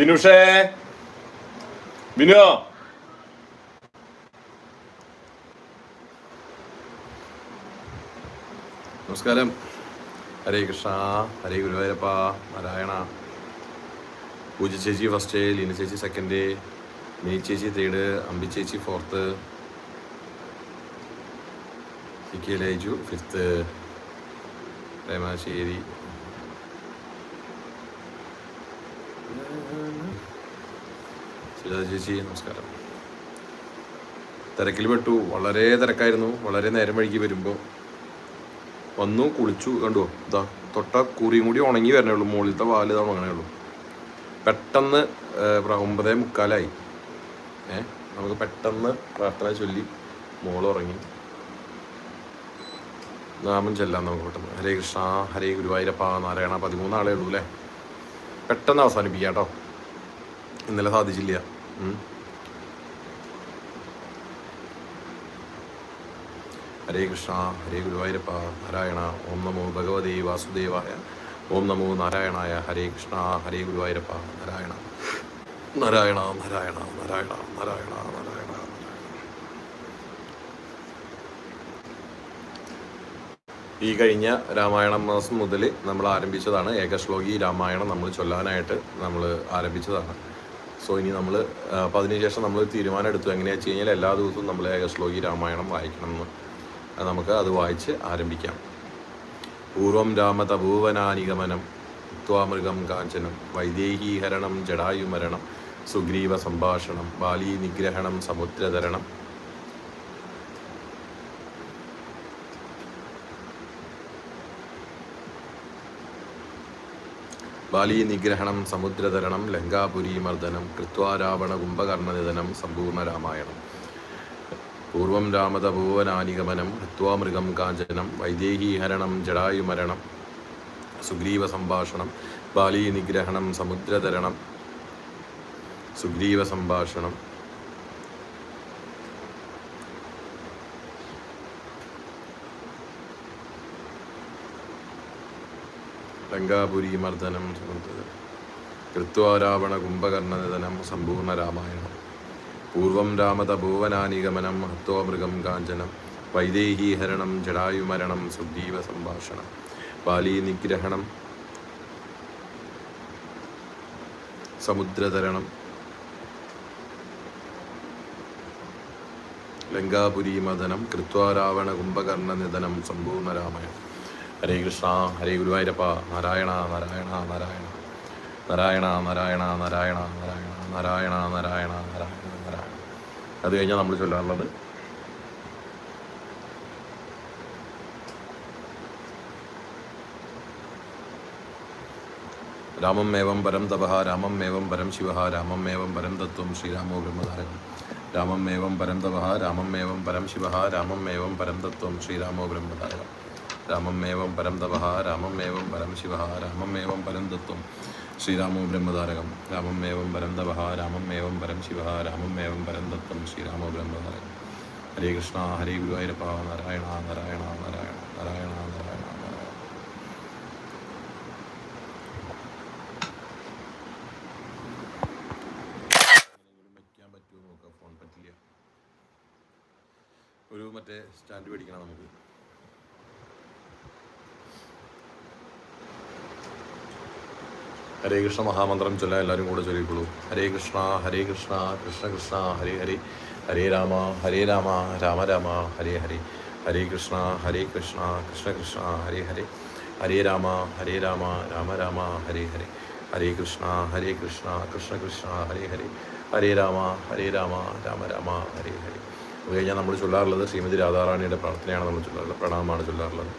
വിനുഷേ. വിനു. നമസ്കാരം. ഹരേ കൃഷ്ണ ഹരേ ഗുരുവായൂരപ്പ നാരായണ. പൂജ ചേച്ചി ഫസ്റ്റ് ലീന ചേച്ചി സെക്കൻഡ് മിനി ചേച്ചി തേർഡ് അമ്പി ചേച്ചി fourth C K Leju fifth Premasseri Sujatha ചേച്ചി നമസ്കാരം. തിരക്കിൽ പെട്ടു. വളരെ തിരക്കായിരുന്നു. വളരെ നേരം വഴുകി വരുമ്പോൾ വന്നു കുളിച്ചു കണ്ടോ? ഇതാ തൊട്ട കുറിയും കൂടി ഉണങ്ങി വരണേ ഉള്ളൂ. മുകളിലത്തെ വാൽ ഇതാ ഉണങ്ങണേ ഉള്ളൂ. പെട്ടെന്ന് ഒമ്പതേ മുക്കാലായി. ഏ നമുക്ക് പെട്ടെന്ന് പ്രാർത്ഥന ചൊല്ലി മോൾ ഉറങ്ങി. നാമം ചെല്ലാം നമുക്ക് പെട്ടെന്ന്. ഹരേ കൃഷ്ണ ഹരേ ഗുരുവായൂരപ്പ നാരായണ പതിമൂന്നാളേ ഉള്ളൂ അല്ലേ? പെട്ടെന്ന് അവസാനിപ്പിക്കാം കേട്ടോ. ഇന്നലെ സാധിച്ചില്ല. ഹരേ കൃഷ്ണ ഹരേ ഗുരുവായൂരപ്പ നാരായണ ഓം നമോ ഭഗവതി വാസുദേവായ ഓം നമോ നാരായണായ ഹരേ കൃഷ്ണ ഹരേ ഗുരുവായൂരപ്പ നാരായണ. നാരായണ നാരായണ നാരായണ നാരായണ നാരായണ നാരായണ ഈ കഴിഞ്ഞ രാമായണ മാസം മുതൽ നമ്മൾ ആരംഭിച്ചതാണ്. ഏകശ്ലോകി രാമായണം നമ്മൾ ചൊല്ലാനായിട്ട് നമ്മൾ ആരംഭിച്ചതാണ്. സോ ഇനി നമ്മൾ അപ്പോൾ അതിനുശേഷം നമ്മൾ തീരുമാനം എടുത്തു എങ്ങനെയാ വെച്ച് കഴിഞ്ഞാൽ എല്ലാ ദിവസവും നമ്മൾ ഏകശ്ലോകി രാമായണം വായിക്കണം എന്ന്. നമുക്ക് അത് വായിച്ച് ആരംഭിക്കാം. പൂർവം രാമതപൂവനാനിഗമനം ത്വാമൃഗം കാഞ്ചനം വൈദേഹീഹരണം ജടായുമരണം സുഗ്രീവ സംഭാഷണം ബാലീ നിഗ്രഹണം സമുദ്രതരണം ബാലീനിഗ്രഹണം സമുദ്രതരണം ലങ്കാപുരി മർദ്ദനം കൃത്വാരാവണ കുംഭകർണനിധനം സമ്പൂർണരാമായണം പൂർവം രാമതപൂവനാനിഗമനം ഹൃത്വാമൃഗം കാഞ്ചനം വൈദേഹീഹരണം ജടായുമരണം സുഗ്രീവ സംഭാഷണം ബാലീനിഗ്രഹണം സമുദ്രതരണം സുഗ്രീവ സംഭാഷണം ലങ്കാപുരി മർദ്ദനം കൃത്വാ കൃത്വാരാവണ കുംഭകർണനിധനം സമ്പൂർണ രാമായണം. പൂർവം രാമതപോവനാനിഗമനം ഹത്വാമൃഗം കാഞ്ചനം. വൈദേഹീഹരണം ജടായുമരണം സുഗ്രീവ സംഭാഷണം. ബാലി നിഗ്രഹണം സമുദ്രതരണം. ലങ്കാപുരി മദനം കൃത്വാരാവണ കുംഭകർണ നിധനം സമ്പൂർണ രാമായണം. ഹരേ കൃഷ്ണ ഹരേ ഗുരുവായൂരപ്പ നാരായണ നാരായണ നാരായണ. നാരായണ നാരായണ നാരായണ നാരായണ നാരായണ നാരായണ നാരായണ നാരായണ. അത് കഴിഞ്ഞാൽ നമ്മൾ ചൊല്ലാറുള്ളത് രാമം ഏവം പരം തപഹ രാമം ഏവം പരം ശിവ രാമം ഏവം പരം തത്വം ശ്രീരാമോ ബ്രഹ്മധാരകം രാമം ഏവം പരം തപഹ രാമം ഏവം പരം ശിവ രാമം ഏവം പരം തത്വം ശ്രീരാമോ ബ്രഹ്മധാരകം രാമമേവം പരം തപഹ രാമമേവം പരം ശിവ രാമമേവം പരം തത്വം ശ്രീരാമോ ബ്രഹ്മതാരകം രാമമേവം പരം തപഹ രാമമേവം പരം ശിവ രാമമേവം പരം തത്വം ശ്രീരാമോ ബ്രഹ്മതാരകം ഹരേ കൃഷ്ണ ഹരേ ഗുരുവായൂരപ്പ നാരായണ നാരായണ നാരായണ നാരായണ നാരായണ നാരായണ. ഒരു മറ്റേ സ്റ്റാൻഡ് മേടിക്കണം നമുക്ക്. ഹരേ കൃഷ്ണ മഹാമന്ത്രം ചൊല്ലാൻ എല്ലാവരും കൂടെ ചൊല്ലിക്കൊള്ളൂ. ഹരേ കൃഷ്ണ ഹരേ കൃഷ്ണ കൃഷ്ണ കൃഷ്ണ ഹരേ ഹരേ. ഹരേ രാമ ഹരേ രാമ രാമ രാമ ഹരേ ഹരേ. ഹരേ കൃഷ്ണ ഹരേ കൃഷ്ണ കൃഷ്ണ കൃഷ്ണ ഹരേ ഹരേ. ഹരേ രാമ ഹരേ രാമ രാമ രാമ ഹരേ ഹരേ. ഹരേ കൃഷ്ണ ഹരേ കൃഷ്ണ കൃഷ്ണ കൃഷ്ണ ഹരേ ഹരേ. ഹരേ രാമ ഹരേ രാമ രാമ രാമ ഹരേ ഹരേ. അത് കഴിഞ്ഞാൽ നമ്മൾ ചൊല്ലാറുള്ളത് ശ്രീമതി രാധാറാണിയുടെ പ്രാർത്ഥനയാണ് നമ്മൾ ചൊല്ലാറുള്ളത് പ്രണാമമാണ് ചൊല്ലാറുള്ളത്.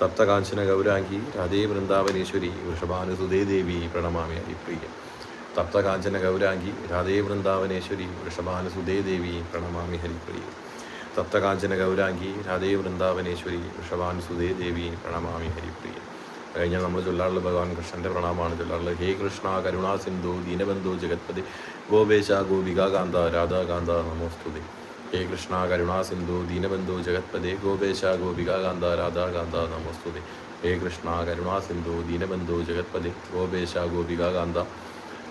തപ്തകാഞ്ചന ഗൗരാംഗി രാധേ വൃന്ദാവനേശ്വരി വൃഷഭാനുസുതേ ദേവി പ്രണമാമി ഹരിപ്രിയ തപ്തകാഞ്ചന ഗൗരാംഗി രാധേ വൃന്ദാവനേശ്വരി വൃഷഭാനുസുതേ ദേവി പ്രണമാമി ഹരിപ്രിയ. തപ്തകാഞ്ചന ഗൗരാംഗി രാധേ വൃന്ദാവനേശ്വരി വൃഷഭാനുസുതേ ദേവി പ്രണമാമി ഹരിപ്രിയ. കഴിഞ്ഞാൽ നമ്മൾ ചൊല്ലാറുള്ള ഭഗവാൻ കൃഷ്ണന്റെ പ്രണാമമാണ്. ചൊല്ലാറുള്ളത് ഹേ കൃഷ്ണ കരുണാ സിന്ധു ദീനബന്ധു ജഗത്പതി ഗോപേശ ഗോപികാകാന്ത രാധാകാന്ത നമോസ്തുതി. ഹേ കൃഷ്ണ കരുണാ സിന്ധു ദീനബന്ധു ജഗത്പദേ ഗോപേശ ഗോപികാകാന്ത രാധാകാന്ത നമോസ്തുതി. ഹേ കൃഷ്ണ കരുണാ സിന്ധു ദീനബന്ധു ജഗത്പദേ ഗോപേശ ഗോപികാകാന്ത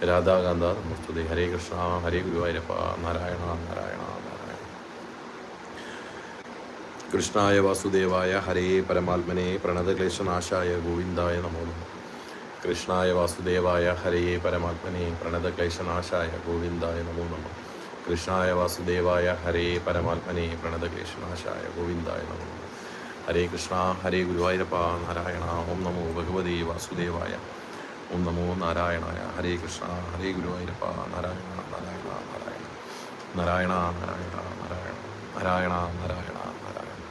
രാധാകാന്ത നമോസ്തുതി. ഹരേ കൃഷ്ണ ഹരേ ഗുരുവായൂരപ്പ നാരായണ നാരായണ കൃഷ്ണായ വാസുദേവായ ഹരേ പരമാത്മനെ പ്രണതക്ലേശനാശായ ഗോവിന്ദായ നമ. കൃഷ്ണായ വാസുദേവായ ഹരേ പരമാത്മനെ പ്രണതക്ലേശനാശായ ഗോവിന്ദായ നമോ നമഃ. കൃഷ്ണായ വാസുദേവായ ഹരേ പരമാത്മനെ പ്രണതക്ലേശനാശായ ഗോവിന്ദായ നമോ. ഹരേ കൃഷ്ണ ഹരേ ഗുരുവായൂരപ്പ നാരായണ ഓം നമോ ഭഗവതി വാസുദേവായ. ഓം നമോ നാരായണായ. ഹരേ കൃഷ്ണ ഹരേ ഗുരുവായൂരപ്പ നാരായണ നാരായണ നാരായണ. നാരായണ നാരായണ നാരായണ. നാരായണ നാരായണ നാരായണ.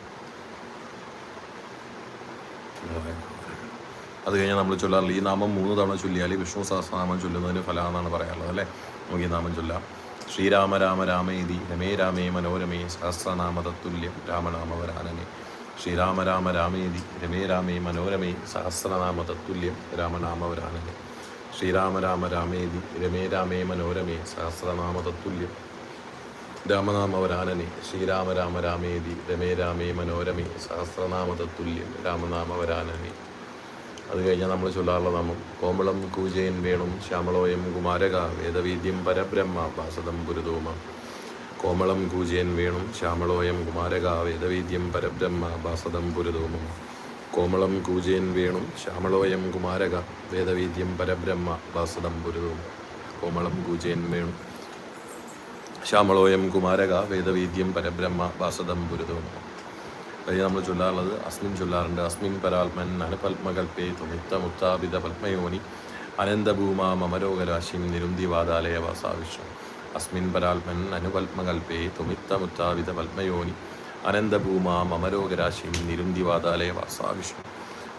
അത് കഴിഞ്ഞാൽ നമ്മൾ ചൊല്ലാറില്ല. ഈ നാമം മൂന്ന് തവണ ചൊല്ലിയാൽ വിഷ്ണു സഹസ്രനാമം ചൊല്ലുന്നതിന് ഫലമെന്നാണ് പറയാറുള്ളത് അല്ലേ? നമുക്ക് ഈ നാമം ചൊല്ലാം. ശ്രീരാമ രാമ രാമേതി രമേ രാമേ മനോരമേ സഹസ്രനാമ തത്തുല്യം രാമനാമവരാനനെ. ശ്രീരാമ രാമ രാമേതി രമേ രാമേ മനോരമേ സഹസ്രനാമ തത്തുല്യം രാമനാമവരാനനെ. ശ്രീരാമ രാമ രാമേതി രമേ രാമേ മനോരമേ സഹസ്രനാമ തത്തുല്യം രാമനാമവരാനനെ. ശ്രീരാമ രാമ രാമേതി രമേ രാമേ മനോരമേ സഹസ്രനാമ തത്തുല്യം രാമനാമവരാനനെ. അത് കഴിഞ്ഞാൽ നമ്മൾ ചൊല്ലാറുള്ള നാമം. കോമളം കൂജയൻ വേണും ശ്യാമളോയം കുമാരക വേദവീദ്യം പരബ്രഹ്മ ഭാസതം പുരുതോമ. കോമളം കൂജയൻ വേണും ശ്യാമളോയം കുമാരക വേദവീദ്യം പരബ്രഹ്മ ഭാസതം പുരുതോമ. കോമളം കൂജയൻ വേണും ശ്യാമളോയം കുമാരക വേദവീദ്യം പരബ്രഹ്മ ഭാസതം പുരുതോമ. കോമളം കൂജയൻ വേണും ശ്യാമളോയം കുമാരക വേദവീദ്യം പരബ്രഹ്മ വാസതം പുരുതോമ. നമ്മൾ ചൊല്ലാറുള്ളത്. അസ്മിൻ ചൊല്ലാറുണ്ട്. അസ്മിൻ പരാത്മൻ അനുപത്മകൽപ്പേ തുമിത്ത മുത്താപിത പത്മയോനി അനന്തഭൂമ മമരോഗരാശിം നിരുന്തി വാതാലയ വാസാവിഷ്ണു അസ്മിൻ പരാത്മൻ അനുപത്മകൽപ്പേ തുമിത്ത മുത്താപിത പത്മയോനി അനന്തഭൂമ മമരോഗരാശിം നിരുന്തി വാതാലയ വാസാവിഷ്ണു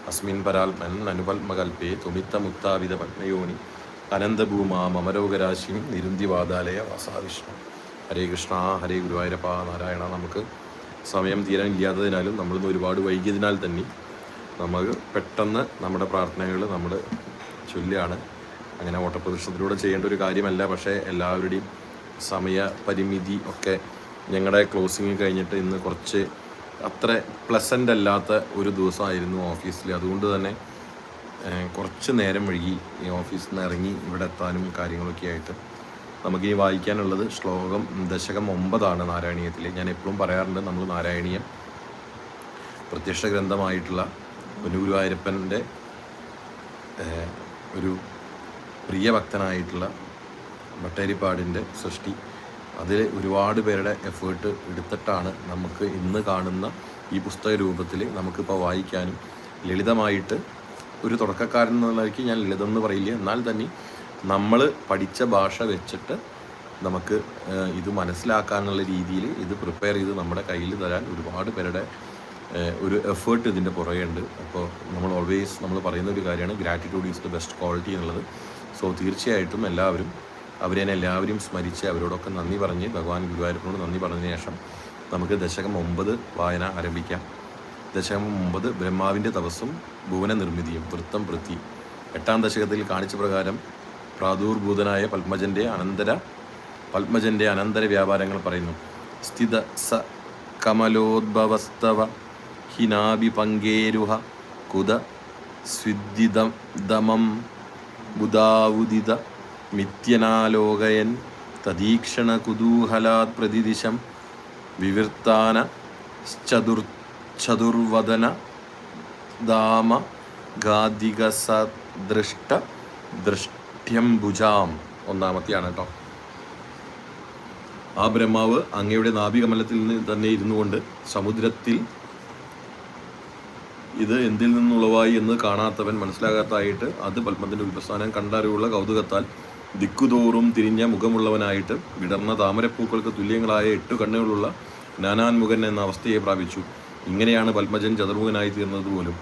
അസ്മിൻ പരാത്മൻ അനുപത്മകൽപ്പേ തുമിത്ത മുത്താപിത പത്മയോനി അനന്തഭൂമ മമരോഗരാശിം നിരുന്തി വാതാലയ വാസാവിഷ്ണു ഹരേ കൃഷ്ണ ഹരേ ഗുരുവായൂരപ്പ നാരായണ നമുക്ക് സമയം തീരാൻ ഇല്ലാത്തതിനാലും നമ്മളിന്ന് ഒരുപാട് വൈകിയതിനാൽ തന്നെ നമുക്ക് പെട്ടെന്ന് നമ്മുടെ പ്രാർത്ഥനകൾ നമ്മൾ ചൊല്ലിയാണ് അങ്ങനെ ഓട്ടപ്രദർശനത്തിലൂടെ ചെയ്യേണ്ട ഒരു കാര്യമല്ല പക്ഷേ എല്ലാവരുടെയും സമയ പരിമിതി ഒക്കെ ഞങ്ങളുടെ ക്ലോസിങ് കഴിഞ്ഞിട്ട് ഇന്ന് കുറച്ച് അത്ര പ്ലസന്റ് അല്ലാത്ത ഒരു ദിവസമായിരുന്നു ഓഫീസിൽ. അതുകൊണ്ട് തന്നെ കുറച്ച് നേരം വഴുകി ഈ ഓഫീസിൽ നിന്ന് ഇറങ്ങി ഇവിടെ എത്താനും കാര്യങ്ങളൊക്കെ ആയിട്ട് നമുക്ക് ഈ വായിക്കാനുള്ളത് ശ്ലോകം ദശകം ഒമ്പതാണ് നാരായണീയത്തിൽ ഞാൻ എപ്പോഴും പറയാറുണ്ട് നമ്മൾ നാരായണീയം പ്രത്യക്ഷ ഗ്രന്ഥമായിട്ടുള്ള പൊന്നുഗുരുവായൂരപ്പന്റെ ഒരു പ്രിയഭക്തനായിട്ടുള്ള ഭട്ടേരിപ്പാടിന്റെ സൃഷ്ടി. അതിൽ ഒരുപാട് പേരുടെ എഫേർട്ട് എടുത്തിട്ടാണ് നമുക്ക് ഇന്ന് കാണുന്ന ഈ പുസ്തക രൂപത്തിൽ നമുക്കിപ്പോൾ വായിക്കാനും ലളിതമായിട്ട് ഒരു തുടക്കക്കാരൻ എന്നുള്ളതായിരിക്കും ഞാൻ ലളിതം എന്ന് പറയില്ല. എന്നാൽ തന്നെ നമ്മൾ പഠിച്ച ഭാഷ വെച്ചിട്ട് നമുക്ക് ഇത് മനസ്സിലാക്കാനുള്ള രീതിയിൽ ഇത് പ്രിപ്പയർ ചെയ്ത് നമ്മുടെ കയ്യിൽ തരാൻ ഒരുപാട് പേരുടെ ഒരു എഫേർട്ട് ഇതിന്റെ പുറകെ ഉണ്ട് അപ്പോൾ നമ്മൾ ഓൾവേസ് നമ്മൾ പറയുന്ന ഒരു കാര്യമാണ് gratitude is the best quality എന്നുള്ളത്. സോ തീർച്ചയായിട്ടും എല്ലാവരും അവരെ എല്ലാവരും സ്മരിച്ച് അവരോടൊക്കെ നന്ദി പറഞ്ഞ് ഭഗവാൻ ഗുരുവായൂരപ്പനോട് നന്ദി പറഞ്ഞതിന് ശേഷം നമുക്ക് ദശകം ഒമ്പത് വായന ആരംഭിക്കാം. ദശകം ഒമ്പത് ബ്രഹ്മാവിന്റെ തപസ്സും ഭുവന നിർമ്മിതിയും വൃത്തം വൃത്തി എട്ടാം ദശകത്തിൽ കാണിച്ച പ്രകാരം പ്രാദുർഭൂതനായ പത്മജന്റെ അനന്തര പത്മജന്റെ അനന്തര വ്യാപാരങ്ങൾ പറയുന്നു. സ്ഥിത സ കമലോദ്ഭവസ്തവ ഹിനാഭി പങ്കേരുഹ കുത സ്വിദ്ധിതം ദമം ബുധാവുദിത മിഥ്യനാലോകയൻ തദീക്ഷണ കുതൂഹലാത് പ്രതിദിശം വിവൃത്താന ചതുർ ചതുർവദന ദാമ ഗാധിക സദൃഷ്ട ദൃഷ്ട്യംബുജാം ഒന്നാമത്തെയാണ് കേട്ടോ. ആ ബ്രഹ്മാവ് അങ്ങയുടെ നാഭികമലത്തിൽ നിന്ന് തന്നെ ഇരുന്നു കൊണ്ട് സമുദ്രത്തിൽ ഇത് എന്തിൽ നിന്നുള്ളവായി എന്ന് കാണാത്തവൻ മനസ്സിലാകാത്തായിട്ട് അത് പത്മത്തിന്റെ ഉൽപ്പസ്ഥാനം കണ്ടറിവുള്ള കൗതുകത്താൽ ദിക്കുതോറും തിരിഞ്ഞ മുഖമുള്ളവനായിട്ട് വിടർന്ന താമരപ്പൂക്കൾക്ക് തുല്യങ്ങളായ എട്ട് കണ്ണുകളുള്ള നാനാൻമുഖൻ എന്ന അവസ്ഥയെ പ്രാപിച്ചു. ഇങ്ങനെയാണ് പത്മജൻ ചതുർമുഖനായി തീർന്നത് പോലും.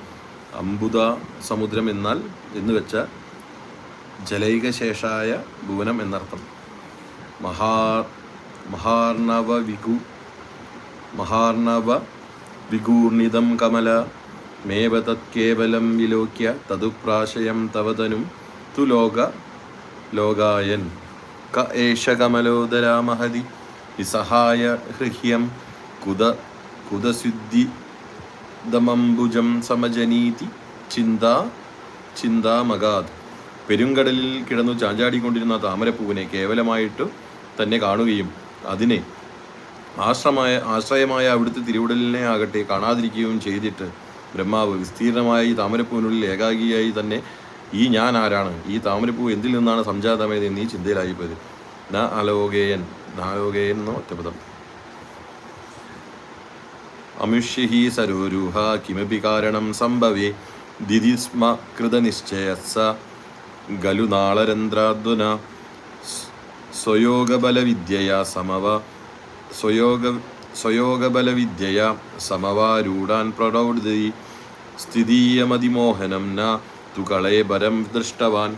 അംബുദ സമുദ്രം എന്നാൽ എന്ന് വെച്ച ജലൈകശേഷായ ഭുവനം എന്നർത്ഥം. മഹാ മഹാർണവ വിഗു മഹാർണവ വിഗൂർണിതം കമല മേവ തത്കേവലം വിലോക്യ തതുപ്രാശയം തവതനും തു ലോക ലോകായൻ. ക ഏഷ കമലോദരാ മഹതി വിസഹായ ഹൃഹ്യം കുത കുതസിദ്ധി ദമംബുജം സമജനീതി ചിന്താ ചിന്താമഗാത്. പെരുങ്കടലിൽ കിടന്നു ചാഞ്ചാടിക്കൊണ്ടിരുന്ന താമരപ്പൂവിനെ കേവലമായിട്ട് തന്നെ കാണുകയും അതിനെ ആശ്രമായ ആശ്രയമായ അവിടുത്തെ തിരുവിടലിനെ ആകട്ടെ കാണാതിരിക്കുകയും ചെയ്തിട്ട് ബ്രഹ്മാവ് വിസ്തീർണമായി താമരപ്പൂവിനുള്ളിൽ ഏകാഗിയായി തന്നെ ഈ ഞാൻ ആരാണ്? ഈ താമരപ്പൂ എന്തിൽ നിന്നാണ് സംജാതമായത്? എന്നീ ചിന്തയിലായിപ്പോയത്. ന അലോകേയൻ നാലോകേയൻ എന്ന ഒറ്റപദം. അമുഷ്യഹി സരോരുഹ കിമപി കാരണം സംഭവേ ദിദിസ്മ കൃതനിശ്ചയസ ഗലു നാളരന്ധ്രാദ്വന സ്വയോഗബലവിദ്യയാ സമവ സ്വയോഗ സ്വയോഗബലവിദ്യയാ സമവാരൂഢാൻ പ്രൗഢി സ്ഥിതീയമതിമോഹനം ന തുകളെ പരം ദൃഷ്ടവാൻ.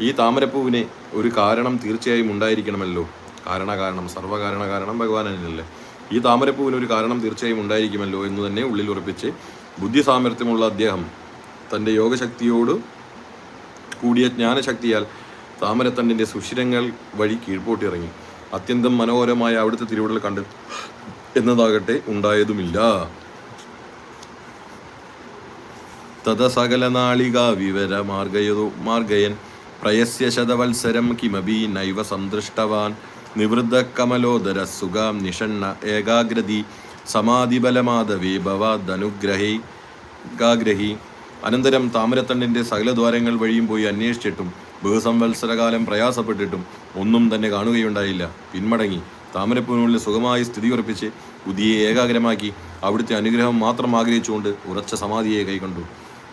ഈ താമരപ്പൂവിനെ ഒരു കാരണം തീർച്ചയായും ഉണ്ടായിരിക്കണമല്ലോ. കാരണകാരണം സർവകാരണ കാരണം ഭഗവാനല്ലേ ഈ താമരപ്പൂവിന് ഒരു കാരണം തീർച്ചയായും ഉണ്ടായിരിക്കുമല്ലോ എന്ന് തന്നെ ഉള്ളിൽ ഉറപ്പിച്ച് ബുദ്ധി സാമർഥ്യമുള്ള അദ്ദേഹം തന്റെ യോഗശക്തിയോട് കൂടിയ ജ്ഞാനശക്തിയാൽ താമരത്തണ്ടിന്റെ സുഷിരങ്ങൾ വഴി കീഴ്പോട്ടിറങ്ങി. അത്യന്തം മനോഹരമായ അവിടുത്തെ തിരുവിടൽ കണ്ട് എന്നതാകട്ടെ ഉണ്ടായതുമില്ല. തദസകല നാളിക വിവര മാർഗയോ മാർഗയൻ പ്രയസ്യ ശതവത്സരം കിമപി നൈവ സന്തൃഷ്ടവാൻ നിവൃദ്ധ കമലോദര സുഖാം നിഷണ്ണ ഏകാഗ്രതി സമാധിബലമാധവേ ഭവാദനുഗ്രഹി ഗാഗ്രഹി അനന്തരം താമരത്തണ്ടിന്റെ സകലദ്വാരങ്ങൾ വഴിയും പോയി അന്വേഷിച്ചിട്ടും ബഹുസംവത്സരകാലം പ്രയാസപ്പെട്ടിട്ടും ഒന്നും തന്നെ കാണുകയുണ്ടായില്ല. പിന്മടങ്ങി താമരപ്പൂനുള്ളിൽ സുഖമായി സ്ഥിതി ഉറപ്പിച്ച് ബുദ്ധിയെ ഏകാഗ്രമാക്കി അവിടുത്തെ അനുഗ്രഹം മാത്രം ആഗ്രഹിച്ചുകൊണ്ട് ഉറച്ച സമാധിയെ കൈക്കൊണ്ടു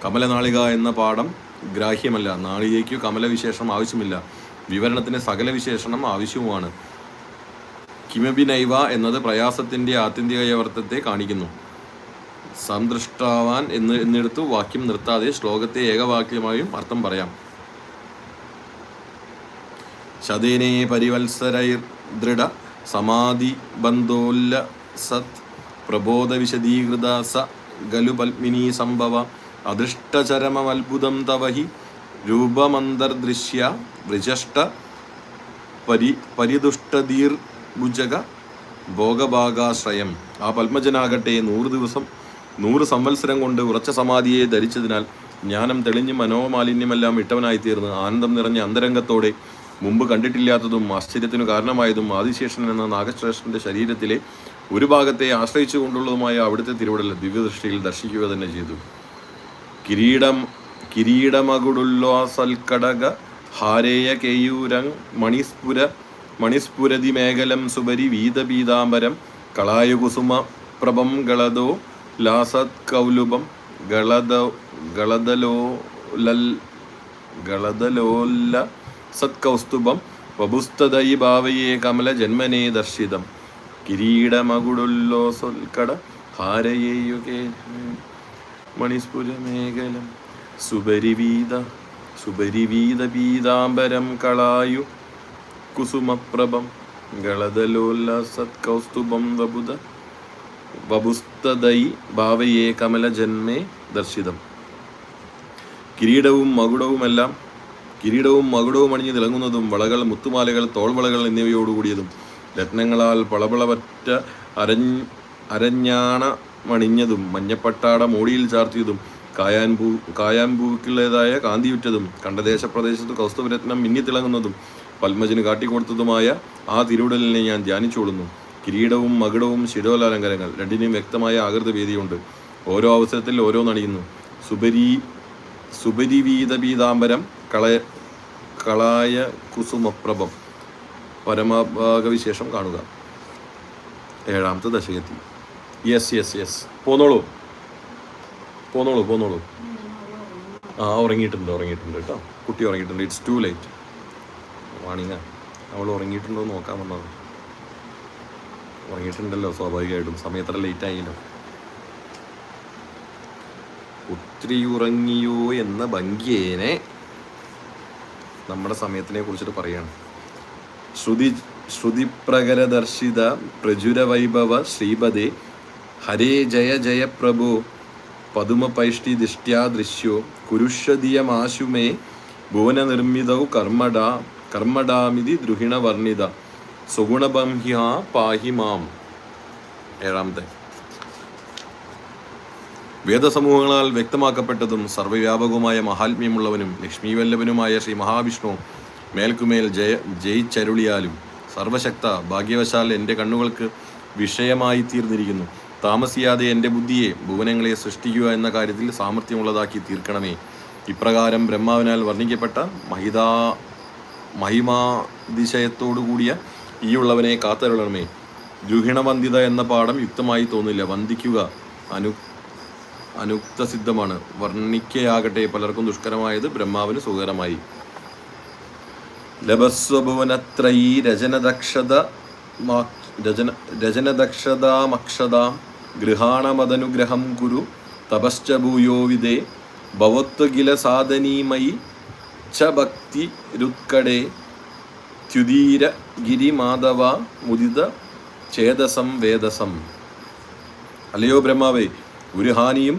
കമലനാളിക എന്ന പാഠം ഗ്രാഹ്യമല്ല. നാളികയ്ക്കു കമലവിശേഷം ആവശ്യമില്ല. വിവരണത്തിന് സകല വിശേഷണം ആവശ്യവുമാണ്. കിമബി നൈവ എന്നത് പ്രയാസത്തിന്റെ ആത്യന്തികയവർത്തത്തെ കാണിക്കുന്നു. സന്തൃഷ്ടാവാൻ എന്ന് എന്നിടത്തു വാക്യം നിർത്താതെ ശ്ലോകത്തെ ഏകവാക്യമായും അർത്ഥം പറയാം. ശതേനേ പരിവത്സരൈർ ദൃഢ സമാധി ബന്ധോല്ല സത് പ്രബോധ വിശദീകൃത സ ഗലു പത്മിനി സംഭവ അദൃഷ്ടചരമത്ഭുതം തവഹി രൂപമന്തർദൃശ്യ വൃജഷ്ട പരി പരിദുഷ്ടദീർഭുജക ഭോഗഭാഗാശ്രയം. ആ പത്മജനാകട്ടെ നൂറ് ദിവസം നൂറ് സംവത്സരം കൊണ്ട് ഉറച്ച സമാധിയെ ധരിച്ചതിനാൽ ജ്ഞാനം തെളിഞ്ഞ് മനോമാലിന്യമെല്ലാം ഇട്ടവനായിത്തീർന്ന് തീർന്ന് ആനന്ദം നിറഞ്ഞ അന്തരംഗത്തോടെ മുമ്പ് കണ്ടിട്ടില്ലാത്തതും ആശ്ചര്യത്തിനു കാരണമായതും ആദിശേഷൻ എന്ന നാഗശ്രേഷ്ഠന്റെ ശരീരത്തിലെ ഒരു ഭാഗത്തെ ആശ്രയിച്ചു കൊണ്ടുള്ളതുമായ അവിടുത്തെ തിരുവടൽ ദിവ്യദൃഷ്ടിയിൽ ദർശിക്കുക തന്നെ ചെയ്തു. കിരീടം കിരീടമകുടുല്ലോസൽക്കടക ഹാരേയ കേയൂരങ് മണിസ്പുര മണിസ്പുരതി മേഖലം സുബരി വീതപീതാംബരം കളായുകുസുമ പ്രഭം ഗളദോ ലാസത് കൗലുപം ഗളദ ഗളദലോ ലൽ ഗളദലോല്ല സത്കൗസ്തുഭം വപുസ്തദയി ഭാവയേ കമല ജന്മനേ ദർശിതം. കിരീടമകുടുല്ലോസൽക്കട ഹാരയേയുകേ മണിസ്ഫുരമേഖലം. സുപരിവീത സുപരിവീത പീതാംബരം കളായു കുസുമപ്രഭം ഗളദലോല്ലസത്കൗസ്തുഭം വബുധ വപുസ്തദൈ ഭാവയേ കമലജന്മേ ദർശിതം. കിരീടവും മകുടവുമെല്ലാം കിരീടവും മകുടവും അണിഞ്ഞ് തിളങ്ങുന്നതും വളകൾ മുത്തുമാലകൾ തോൾവളകൾ എന്നിവയോടുകൂടിയതും രത്നങ്ങളാൽ പളപളവറ്റ അരഞ്ഞ് മണിഞ്ഞതും മഞ്ഞപ്പട്ടാട മോടിയിൽ ചാർത്തിയതും കായാൻപൂ കായാൻപൂക്കുള്ളതായ കാന്തിയുറ്റതും കണ്ടദേശപ്രദേശത്ത് കൗസ്തുഭരത്നം മിന്നിത്തിളങ്ങുന്നതും പത്മജന് കാട്ടിക്കൊടുത്തതുമായ ആ തിരുവിടലിനെ ഞാൻ ധ്യാനിച്ചോളുന്നു. കിരീടവും മകുടവും ശിരോലാലങ്കാരങ്ങൾ രണ്ടിനും വ്യക്തമായ ആകൃതി വേദിയുണ്ട് ഓരോ അവസരത്തിൽ ഓരോന്നണിയുന്നു സുബരി സുപരിവീത പീതാംബരം കളയ കളായ കുസുമപ്രഭം പരമഭാഗവിശേഷം കാണുക. ഏഴാമത്തെ ദശകത്തിൽ. യെസ് യെസ് യെസ് പോന്നോളൂ. പോന്നോളൂ പോന്നോളൂ. ആ ഉറങ്ങിയിട്ടുണ്ട് ഉറങ്ങിയിട്ടുണ്ട് കേട്ടോ. കുട്ടി ഉറങ്ങിയിട്ടുണ്ട്. ഇറ്റ്സ് ടു ലേറ്റ് വാണിങ്ങ അവൾ ഉറങ്ങിയിട്ടുണ്ടോ നോക്കാൻ വന്നത് ഉറങ്ങിയിട്ടുണ്ടല്ലോ സ്വാഭാവികമായിട്ടും. സമയത്ര ലേറ്റ് ആയില്ലോ ഒത്തിരി ഉറങ്ങിയോ എന്ന ഭംഗിയേനെ നമ്മുടെ സമയത്തിനെ കുറിച്ചിട്ട് പറയാണ്. ശ്രുതി ശ്രുതിപ്രകരദർശിത പ്രചുരവൈഭവ ശ്രീപദേ ഹരേ ജയ ജയ പ്രഭു പതുമപൈഷ്ടി ദിഷ്ട്യാ ദൃശ്യോ കുരുഷദിയമാശുമേ ഭുവനനിർമ്മിതൗ കർമ്മടാ കർമ്മടാമിതി ദ്രുഹിണവർണിത സുഗുണബംഹ്യ പാഹി മാം. ഏഴാമത്തെ. വേദസമൂഹങ്ങളാൽ വ്യക്തമാക്കപ്പെട്ടതും സർവവ്യാപകവുമായ മഹാത്മ്യമുള്ളവനും ലക്ഷ്മീവല്ലഭനുമായ ശ്രീ മഹാവിഷ്ണു മേൽക്കുമേൽ ജയ ജയിച്ചരുളിയാലും സർവശക്ത ഭാഗ്യവശാൽ എന്റെ കണ്ണുകൾക്ക് വിഷയമായി തീർന്നിരിക്കുന്നു താമസിയാതെ എന്റെ ബുദ്ധിയെ ഭുവനങ്ങളെ സൃഷ്ടിക്കുക എന്ന കാര്യത്തിൽ സാമർഥ്യമുള്ളതാക്കി തീർക്കണമേ. ഇപ്രകാരം ബ്രഹ്മാവിനാൽ വർണിക്കപ്പെട്ട മഹിതാ മഹിമാതിശയത്തോടു കൂടിയ ഈ ഉള്ളവനെ കാത്തരുളണമേ. ദ്രുഹിണവന്ദിത എന്ന പാഠം യുക്തമായി തോന്നില്ല. വന്ദിക്കുക അനു അനുക്തസിദ്ധമാണ്. വർണിക്കയാകട്ടെ പലർക്കും ദുഷ്കരമായത് ബ്രഹ്മാവിന് സുഖകരമായി. ലഭസ്വഭുവനത്രയീ രചനദക്ഷത രചന രചനദക്ഷതാമക്ഷതാം ഗൃഹാണമതനുഗ്രഹം കുരു തപശ്ച ഭൂയോ വിദേ ഭവത്വകില സാധനീമയി ച ഭക്തി ത്യുതീര ഗിരിമാധവ മുദിത ചേതസം വേദസം. അല്ലയോ ബ്രഹ്മാവേ ഒരു ഹാനിയും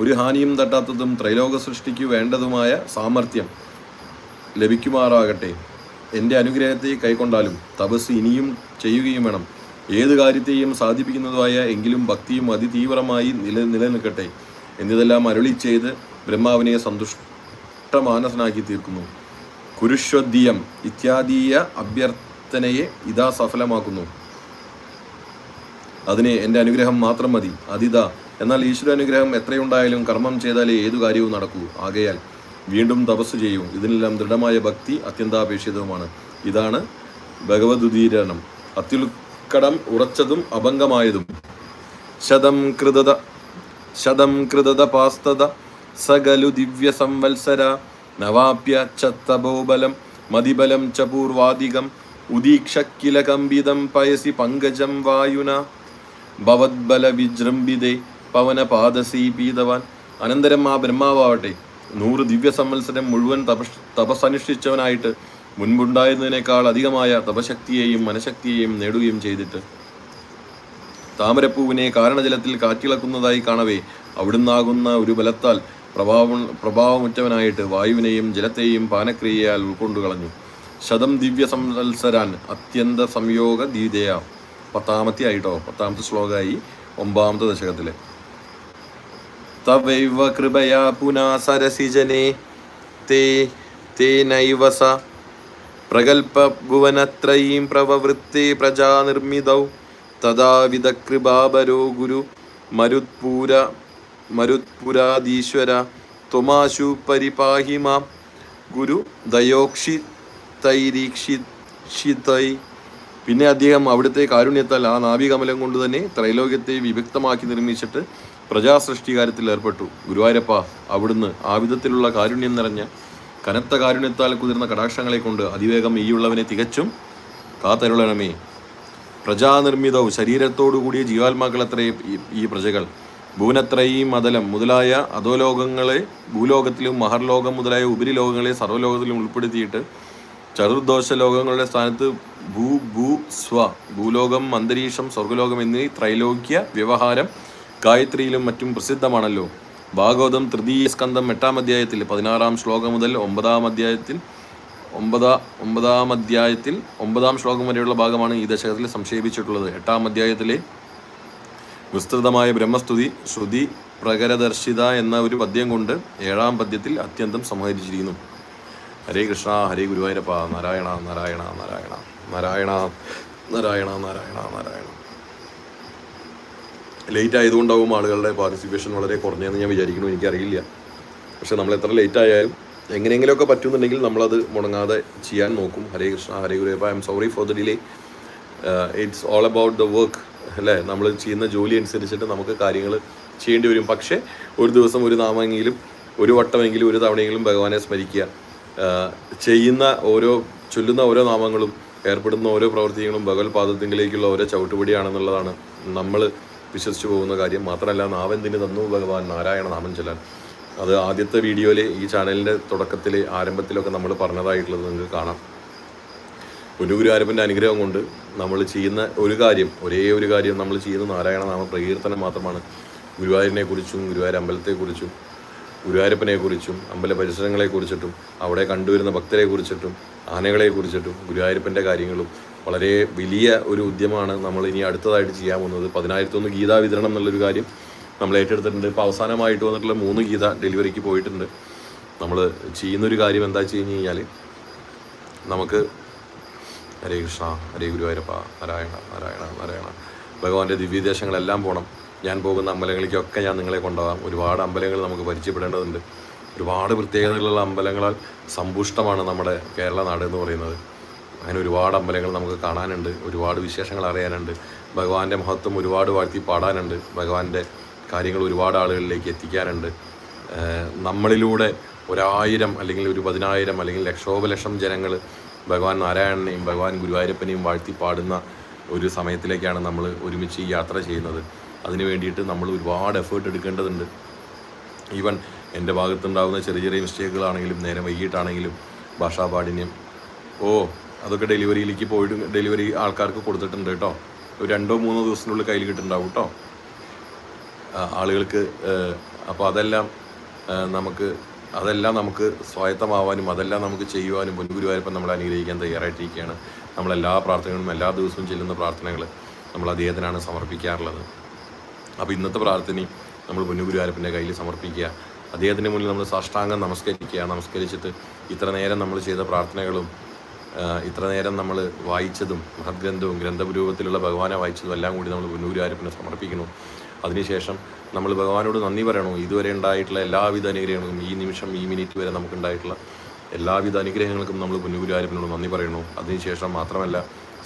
ഒരു ഹാനിയും തട്ടാത്തതും ത്രൈലോക സൃഷ്ടിക്ക് വേണ്ടതുമായ സാമർഥ്യം ലഭിക്കുമാറാകട്ടെ. എന്റെ അനുഗ്രഹത്തെ കൈക്കൊണ്ടാലും തപസ് ഇനിയും ചെയ്യുകയും വേണം. ഏത് കാര്യത്തെയും സാധിപ്പിക്കുന്നതുമായ എങ്കിലും ഭക്തിയും അതിതീവ്രമായി നില നിലനിൽക്കട്ടെ. എന്നിതെല്ലാം അരുളി ചെയ്ത് ബ്രഹ്മാവിനെ സന്തുഷ്ടമാനസനാക്കി തീർക്കുന്നു. കുരുഷ്വദ്യം ഇത്യാദീയ അഭ്യർത്ഥനയെ ഇതാ സഫലമാക്കുന്നു. അതിന് എന്റെ അനുഗ്രഹം മാത്രം മതി. അതിതാ. എന്നാൽ ഈശ്വര അനുഗ്രഹം എത്രയുണ്ടായാലും കർമ്മം ചെയ്താലേ ഏതു കാര്യവും നടക്കൂ. ആകയാൽ വീണ്ടും തപസ് ചെയ്യും. ഇതിനെല്ലാം ദൃഢമായ ഭക്തി അത്യന്താപേക്ഷിതവുമാണ്. ഇതാണ് ഭഗവതുദീരണം അത്യുൽക്കടം ഉറച്ചതും അഭംഗമായതും. ശതം കൃതത ശതം കൃതത പാസ്തത സകലു ദിവ്യ സംവത്സര നവാപ്യ ചത്തബോബലം മതിബലം ച പൂർവാധികം ഉദീക്ഷ കില കമ്പിതം പയസി പങ്കജം വായുന. ഭവത്ബല വിജൃംഭിതേ പവന പാദസീ പീതവാൻ അനന്തരം ആ ബ്രഹ്മാവാവട്ടെ. നൂറ് ദിവ്യ സംവത്സരം മുഴുവൻ തപസ് തപസ്സനുഷ്ഠിച്ചവനായിട്ട് മുൻപുണ്ടായിരുന്നതിനേക്കാൾ അധികമായ തപശക്തിയെയും മനഃശക്തിയെയും നേടുകയും ചെയ്തിട്ട്. താമരപ്പൂവിനെ കാരണജലത്തിൽ കാറ്റിളക്കുന്നതായി കാണവേ. അവിടുന്നാകുന്ന ഒരു ബലത്താൽ പ്രഭാവം പ്രഭാവമുറ്റവനായിട്ട് വായുവിനെയും ജലത്തെയും പാനക്രിയയാൽ ഉൾക്കൊണ്ടു കളഞ്ഞു ശതം ദിവ്യ സംവത്സരാൻ അത്യന്ത സംയോഗ ദീതയ. പത്താമത്തെ ആയിട്ടോ പത്താമത്തെ ശ്ലോകമായി ഒമ്പാമത്തെ ദശകത്തിലെ. തവൈവ കൃപയാ പുനാ സരസിജനെ തേ തേനൈവ സ. പ്രഗൽഭ ഭുവനത്രയീം പ്രവവൃത്തേ പ്രജാനിർമ്മിതൗ. തഥാവിധ കൃപാപരോ ഗുരു. മരുത്പൂര മരുത്പുരാധീശ്വര. ത്വമാശു പരിപാഹി മാം ഗുരു ദയോക്ഷി തൈരീക്ഷിതൈ പിന്നെ അദ്ദേഹം അവിടുത്തെ കാരുണ്യത്താൽ ആ നാവികമലം കൊണ്ട് തന്നെ ത്രൈലോകത്തെ വിഭക്തമാക്കി നിർമ്മിച്ചിട്ട് പ്രജാസൃഷ്ടികാര്യത്തിൽ ഏർപ്പെട്ടു. ഗുരുവായൂരപ്പ അവിടുന്ന് ആ വിധത്തിലുള്ള കാരുണ്യം നിറഞ്ഞ കനത്ത കാരുണ്യത്താൽ കുതിർന്ന കടാക്ഷങ്ങളെ കൊണ്ട് അതിവേഗം ഈയുള്ളവനെ തികച്ചും കാത്തരുളണമേ പ്രജാനിർമ്മിതവും ശരീരത്തോടു കൂടിയ ഈ- ഈ പ്രജകൾ. ഭുവനത്രയും മതലം മുതലായ അധോലോകങ്ങളെ ഭൂലോകത്തിലും മഹർലോകം മുതലായ ഉപരിലോകങ്ങളെ സർവലോകത്തിലും ഉൾപ്പെടുത്തിയിട്ട് ചതുർദോഷ ലോകങ്ങളുടെ സ്ഥാനത്ത് ഭൂ ഭൂ സ്വ ഭൂലോകം അന്തരീക്ഷം സ്വർഗലോകം എന്നീ ത്രൈലോക്യ വ്യവഹാരം ഗായത്രിയിലും മറ്റും പ്രസിദ്ധമാണല്ലോ. ഭാഗവതം തൃതീയ സ്കന്ധം എട്ടാം അധ്യായത്തിൽ പതിനാറാം ശ്ലോകം മുതൽ ഒമ്പതാം അധ്യായത്തിൽ ഒമ്പതാ ഒമ്പതാം അധ്യായത്തിൽ ഒമ്പതാം ശ്ലോകം വരെയുള്ള ഭാഗമാണ് ഈ ദശകത്തിൽ സംക്ഷേപിച്ചിട്ടുള്ളത് എട്ടാം അധ്യായത്തിലെ വിസ്തൃതമായ ബ്രഹ്മസ്തുതി ശ്രുതി പ്രകരദർശിത എന്ന ഒരു പദ്യം കൊണ്ട് ഏഴാം പദ്യത്തിൽ അത്യന്തം സംഹരിച്ചിരിക്കുന്നു. ഹരേ കൃഷ്ണ ഹരേ ഗുരുവായൂരപ്പ നാരായണ നാരായണ നാരായണ നാരായണ നാരായണ നാരായണ നാരായണ. ലേറ്റ് ആയതുകൊണ്ടാവും ആളുകളുടെ പാർട്ടിസിപ്പേഷൻ വളരെ കുറഞ്ഞതെന്ന് ഞാൻ വിചാരിക്കുന്നു. എനിക്കറിയില്ല. പക്ഷെ നമ്മൾ എത്ര ലേറ്റ് ആയാലും എങ്ങനെയെങ്കിലുമൊക്കെ പറ്റുന്നുണ്ടെങ്കിൽ നമ്മളത് മുടങ്ങാതെ ചെയ്യാൻ നോക്കും. Hare Krishna Hare Guruvayurappa I'm sorry for the delay it's all about the work അല്ലേ? നമ്മൾ ചെയ്യുന്ന ജോലി അനുസരിച്ചിട്ട് നമുക്ക് കാര്യങ്ങൾ ചെയ്യേണ്ടി വരും. പക്ഷേ ഒരു ദിവസം ഒരു നാമെങ്കിലും ഒരു വട്ടമെങ്കിലും ഒരു തവണയെങ്കിലും ഭഗവാനെ സ്മരിക്കുക. ചെയ്യുന്ന ഓരോ ചൊല്ലുന്ന ഓരോ നാമങ്ങളും ഏർപ്പെടുന്ന ഓരോ പ്രവർത്തികളും ഭഗവത് പാദത്തിങ്കിലേക്കുള്ള ഓരോ ചവിട്ടുപടിയാണെന്നുള്ളതാണ് നമ്മൾ വിശ്വസിച്ച് പോകുന്ന കാര്യം. മാത്രമല്ല നാവെന്തിന് തന്നു ഭഗവാൻ നാരായണ നാമം ചൊല്ലാൻ? അത് ആദ്യത്തെ വീഡിയോയിൽ ഈ ചാനലിന്റെ തുടക്കത്തിൽ ആരംഭത്തിലൊക്കെ നമ്മൾ പറഞ്ഞതായിട്ടുള്ളത് നിങ്ങൾക്ക് കാണാം. ഒരു ഗുരുവായൂരപ്പന്റെ അനുഗ്രഹം കൊണ്ട് നമ്മൾ ചെയ്യുന്ന ഒരു കാര്യം ഒരേ ഒരു കാര്യം നമ്മൾ ചെയ്യുന്ന നാരായണ നാമ പ്രകീർത്തനം മാത്രമാണ് ഗുരുവായൂരിനെ കുറിച്ചും ഗുരുവായൂർ അമ്പലത്തെക്കുറിച്ചും ഗുരുവായൂരപ്പനെ കുറിച്ചും അമ്പല പരിസരങ്ങളെ കുറിച്ചിട്ടും അവിടെ കണ്ടുവരുന്ന ഭക്തരെ കുറിച്ചിട്ടും ആനകളെ കുറിച്ചിട്ടും ഗുരുവായൂരപ്പന്റെ കാര്യങ്ങളും വളരെ വലിയ ഒരു ഉദ്യമമാണ് നമ്മൾ ഇനി അടുത്തതായിട്ട് ചെയ്യാൻ പോകുന്നത്. പതിനായിരത്തൊന്ന് ഗീതാ വിതരണം എന്നുള്ളൊരു കാര്യം നമ്മൾ ഏറ്റെടുത്തിട്ടുണ്ട്. ഇപ്പോൾ അവസാനമായിട്ട് വന്നിട്ടുള്ള മൂന്ന് ഗീത ഡെലിവറിക്ക് പോയിട്ടുണ്ട്. നമ്മൾ ചെയ്യുന്നൊരു കാര്യം എന്താ വെച്ച് കഴിഞ്ഞ് കഴിഞ്ഞാൽ നമുക്ക് ഹരേ കൃഷ്ണ ഹരേ ഗുരുവായൂരപ്പ നാരായണ നാരായണ നാരായണ ഭഗവാന്റെ ദിവ്യദേശങ്ങളെല്ലാം പോകണം ഞാൻ പോകുന്ന അമ്പലങ്ങളിലേക്കൊക്കെ ഞാൻ നിങ്ങളെ കൊണ്ടുപോകാം. ഒരുപാട് അമ്പലങ്ങൾ നമുക്ക് പരിചയപ്പെടേണ്ടതുണ്ട്. ഒരുപാട് പ്രത്യേകതകളുള്ള അമ്പലങ്ങളാൽ സമ്പുഷ്ടമാണ് നമ്മുടെ കേരള നാട് എന്ന് പറയുന്നത്. അങ്ങനെ ഒരുപാട് അമ്പലങ്ങൾ നമുക്ക് കാണാനുണ്ട്. ഒരുപാട് വിശേഷങ്ങൾ അറിയാനുണ്ട്. ഭഗവാന്റെ മഹത്വം ഒരുപാട് വാഴ്ത്തി പാടാനുണ്ട്. ഭഗവാന്റെ കാര്യങ്ങൾ ഒരുപാട് ആളുകളിലേക്ക് എത്തിക്കാനുണ്ട്. നമ്മളിലൂടെ ഒരായിരം അല്ലെങ്കിൽ ഒരു പതിനായിരം അല്ലെങ്കിൽ ലക്ഷോപലക്ഷം ജനങ്ങൾ ഭഗവാൻ നാരായണനെയും ഭഗവാൻ ഗുരുവായൂരപ്പനെയും വാഴ്ത്തി പാടുന്ന ഒരു സമയത്തിലേക്കാണ് നമ്മൾ ഒരുമിച്ച് ഈ യാത്ര ചെയ്യുന്നത്. അതിന് വേണ്ടിയിട്ട് നമ്മൾ ഒരുപാട് എഫേർട്ട് എടുക്കേണ്ടതുണ്ട്. ഈവൻ എന്റെ ഭാഗത്തുണ്ടാകുന്ന ചെറിയ ചെറിയ മിസ്റ്റേക്കുകളാണെങ്കിലും നേരെ വൈകിട്ടാണെങ്കിലും ഭാഷാപാഠിന്യം ഓ അതൊക്കെ ഡെലിവറിയിലേക്ക് പോയിട്ട് ഡെലിവറി ആൾക്കാർക്ക് കൊടുത്തിട്ടുണ്ട് കേട്ടോ. ഒരു രണ്ടോ മൂന്നോ ദിവസത്തിനുള്ളിൽ കയ്യിൽ കിട്ടുന്നുണ്ടാവും കേട്ടോ. ആളുകൾക്ക് അപ്പോൾ അതെല്ലാം നമുക്ക് അതെല്ലാം നമുക്ക് സ്വായത്തമാവാനും അതെല്ലാം നമുക്ക് ചെയ്യുവാനും പൊൻഗുരുവായൂരപ്പം നമ്മളെ അനുഗ്രഹിക്കാൻ തയ്യാറായിട്ടിരിക്കുകയാണ്. നമ്മളെല്ലാ പ്രാർത്ഥനകളും എല്ലാ ദിവസവും ചെല്ലുന്ന പ്രാർത്ഥനകൾ നമ്മൾ അദ്ദേഹത്തിനാണ് സമർപ്പിക്കാറുള്ളത്. അപ്പോൾ ഇന്നത്തെ പ്രാർത്ഥനയും നമ്മൾ പൊന്നുഗുരുവാരപ്പന്റെ കയ്യിൽ സമർപ്പിക്കുക. അദ്ദേഹത്തിന്റെ മുന്നിൽ നമ്മൾ സാഷ്ടാംഗം നമസ്കരിക്കുക. നമസ്കരിച്ചിട്ട് ഇത്ര നേരം നമ്മൾ ചെയ്ത പ്രാർത്ഥനകളും ഇത്ര നേരം നമ്മൾ വായിച്ചതും മഹദ്ഗ്രന്ഥവും ഗ്രന്ഥപുരൂപത്തിലുള്ള ഭഗവാനെ വായിച്ചതും എല്ലാം കൂടി നമ്മൾ പൊന്നുഗുരുവാരപ്പനെ സമർപ്പിക്കുന്നു. അതിനുശേഷം നമ്മൾ ഭഗവാനോട് നന്ദി പറയണു? ഇതുവരെ ഉണ്ടായിട്ടുള്ള എല്ലാവിധ അനുഗ്രഹങ്ങളും ഈ നിമിഷം ഈ മിനിറ്റ് വരെ നമുക്കുണ്ടായിട്ടുള്ള എല്ലാവിധ അനുഗ്രഹങ്ങൾക്കും നമ്മൾ പൊന്നുഗുരുവായൂരപ്പനോട് നന്ദി പറയണു? അതിനുശേഷം മാത്രമല്ല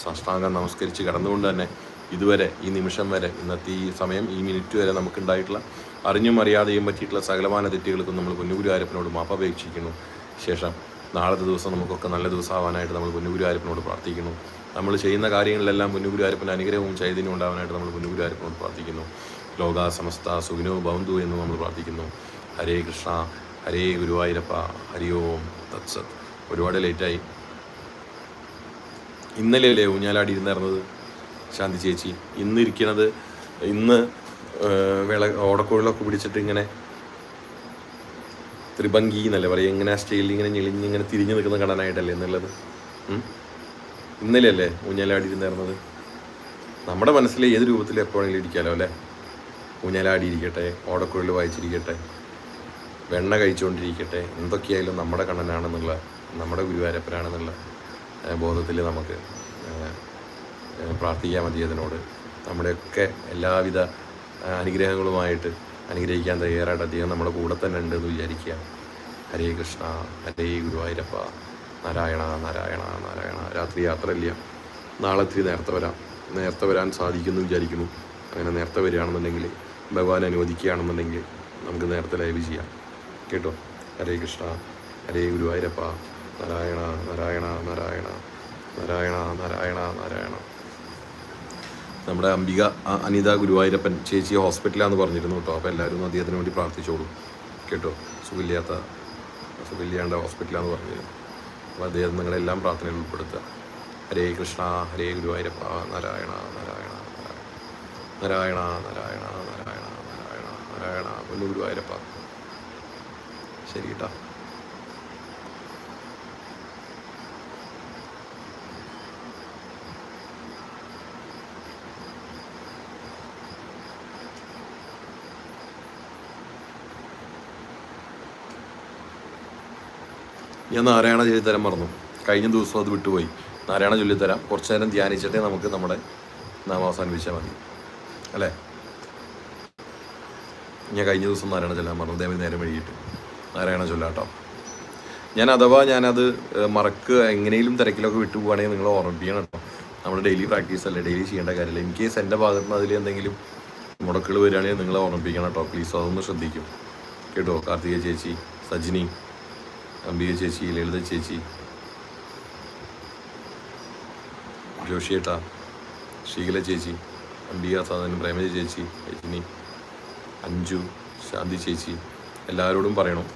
സാഷ്ടാംഗം നമസ്കരിച്ച് കടന്നുകൊണ്ട് തന്നെ ഇതുവരെ ഈ നിമിഷം വരെ ഇന്നത്തെ ഈ സമയം ഈ മിനിറ്റ് വരെ നമുക്കുണ്ടായിട്ടുള്ള അറിഞ്ഞും അറിയാതെയും പറ്റിയിട്ടുള്ള സകലമാന തെറ്റുകൾക്കും നമ്മൾ പൊന്നുഗുരുവായൂരപ്പനോട് മാപ്പപേക്ഷിക്കുന്നു ശേഷം നാളത്തെ ദിവസം നമുക്കൊക്കെ നല്ല ദിവസമാവാനായിട്ട് നമ്മൾ പൊന്നുഗുരുവായൂരപ്പനോട് പ്രാർത്ഥിക്കുന്നു. നമ്മൾ ചെയ്യുന്ന കാര്യങ്ങളിലെല്ലാം പൊന്നുഗുരുവായൂരപ്പന്റെ അനുഗ്രഹവും ചൈതന്യവും ഉണ്ടാവാനായിട്ട് നമ്മൾ പൊന്നുഗുരുവായൂരപ്പനോട് പ്രാർത്ഥിക്കുന്നു. ലോക സമസ്ത സുഖിനോ ഭവന്തു എന്ന് നമ്മൾ പ്രാർത്ഥിക്കുന്നു. ഹരേ കൃഷ്ണ ഹരേ ഗുരുവായൂരപ്പ ഹരിയോം തത്സത്. ഒരുപാട് ലേറ്റായി ഇന്നലെയല്ലേ ഊഞ്ഞാലാടി ഇരുന്നിരുന്നത് ശാന്തി ചേച്ചി ഇന്ന് ഇരിക്കണത് ഇന്ന് വിള ഓടക്കോഴിലൊക്കെ പിടിച്ചിട്ട് ഇങ്ങനെ ത്രിഭംഗി എന്നല്ലേ പറയുക. ഇങ്ങനെ സ്റ്റൈലിൽ ഇങ്ങനെ ഞെളിഞ്ഞ് ഇങ്ങനെ തിരിഞ്ഞു നിൽക്കുന്ന കാണാനായിട്ടല്ലേ എന്നുള്ളത് ഇന്നലെ ഇന്നലെയല്ലേ ഊഞ്ഞാലാടി ഇരുന്നിരുന്നത് നമ്മുടെ മനസ്സിൽ ഏത് രൂപത്തിൽ എപ്പോഴെങ്കിലും ഇരിക്കാമല്ലോ അല്ലേ? ഊഞ്ഞാലാടി ഇരിക്കട്ടെ ഓടക്കുഴൽ വായിച്ചിരിക്കട്ടെ വെണ്ണ കഴിച്ചുകൊണ്ടിരിക്കട്ടെ എന്തൊക്കെയായാലും നമ്മുടെ കണ്ണനാണെന്നുള്ള നമ്മുടെ ഗുരുവാരപ്പനാണെന്നുള്ള ബോധത്തിൽ നമുക്ക് പ്രാർത്ഥിക്കാൻ അതിനോട്. നമ്മുടെയൊക്കെ എല്ലാവിധ അനുഗ്രഹങ്ങളുമായിട്ട് അനുഗ്രഹിക്കാൻ തയ്യാറായിട്ട് അദ്ദേഹം നമ്മുടെ കൂടെ തന്നെ ഉണ്ട് എന്ന് വിചാരിക്കുക. ഹരേ കൃഷ്ണ ഹരേ ഗുരുവായൂരപ്പ നാരായണ നാരായണ നാരായണ. രാത്രി യാത്രയില്ല നാളെ ഇത്തിരി നേരത്തെ വരാം. നേരത്തെ വരാൻ സാധിക്കുമെന്ന് വിചാരിക്കുന്നു. അങ്ങനെ നേരത്തെ വരികയാണെന്നുണ്ടെങ്കിൽ ഭഗവാൻ അനുവദിക്കുകയാണെന്നുണ്ടെങ്കിൽ നമുക്ക് നേരത്തെ ലൈവ് ചെയ്യാം. കേട്ടോ? ഹരേ കൃഷ്ണ ഹരേ ഗുരുവായൂരപ്പ നാരായണ നാരായണ നാരായണ നാരായണ നാരായണ നാരായണ. നമ്മുടെ അംബിക അനിത ഗുരുവായൂരപ്പൻ ചേച്ചി ഹോസ്പിറ്റലാന്ന് പറഞ്ഞിരുന്നു കേട്ടോ അപ്പോൾ എല്ലാവരും അദ്ദേഹത്തിന് വേണ്ടി പ്രാർത്ഥിച്ചോളൂ കേട്ടോ സുഖമില്ലാത്ത സുഖമില്ലാണ്ട് ഹോസ്പിറ്റലാന്ന് പറഞ്ഞിരുന്നു അപ്പോൾ അദ്ദേഹം നിങ്ങളെല്ലാം പ്രാർത്ഥനയിൽ ഉൾപ്പെടുത്തുക ഹരേ കൃഷ്ണ ഹരേ ഗുരുവായൂരപ്പ നാരായണ നാരായണ നാരായണ നാരായണ നാരായണ നാരായണ നാരായണ ഗുരുവായൂരപ്പ ശരി കേട്ടോ ഞാൻ നാരായണ ചൊല്ലിത്തരം മറന്നു. കഴിഞ്ഞ ദിവസം അത് വിട്ടുപോയി. നാരായണ ചൊല്ലിത്തരാം. കുറച്ചു നേരം ധ്യാനിച്ചിട്ടേ നമുക്ക് നമ്മുടെ നാം അവസാനിപ്പിച്ചാൽ മതി. അല്ലേ? ഞാൻ കഴിഞ്ഞ ദിവസം നാരായണ ചൊല്ലാൻ മറന്നു. ദേവൻ നേരം വൈകിട്ട് നാരായണ ചൊല്ലാട്ടോ. ഞാൻ അഥവാ ഞാനത് മറക്ക് എങ്ങനെയും തിരക്കിലൊക്കെ വിട്ടു പോവുകയാണെങ്കിൽ നിങ്ങൾ ഓർമ്മിപ്പിക്കണം കേട്ടോ. നമ്മൾ ഡെയിലി പ്രാക്ടീസ് അല്ലേ? ഡെയിലി ചെയ്യേണ്ട കാര്യമില്ല. ഇൻ കേസ് എന്റെ ഭാഗത്ത് നിന്ന് അതിൽ എന്തെങ്കിലും മുടക്കുകൾ വരികയാണെങ്കിൽ നിങ്ങളെ ഓർമ്മിപ്പിക്കണം കേട്ടോ. പ്ലീസ് അതൊന്ന് ശ്രദ്ധിക്കും. കേട്ടോ കാർത്തിക ചേച്ചി സജിനി അംബിക ചേച്ചി ലളിത ചേച്ചി ജോഷിയേട്ട ശ്രീകല ചേച്ചി അംബിക സാധനം പ്രേമജ ചേച്ചി രജനി അഞ്ജു ശാന്തി ചേച്ചി എല്ലാവരോടും പറയണം.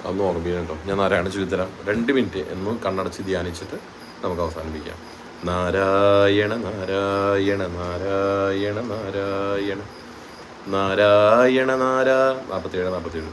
അതൊന്ന് ഓർമ്മിക്കണം കേട്ടോ. ഞാൻ നാരായണ ചൊല്ലിത്തരാം. രണ്ട് മിനിറ്റ് എന്ന് കണ്ണടച്ച് ധ്യാനിച്ചിട്ട് നമുക്ക് അവസാനിപ്പിക്കാം. നാരായണ നാരായണ നാരായണ നാരായണ നാരായണ നാരാ നാൽപ്പത്തേഴ് നാരായണ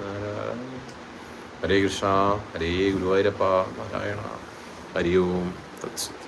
ഹരേ കൃഷ്ണ ഹരേ ഗുരുവായൂരപ്പ നാരായണ ഹരി ഓം തത്സ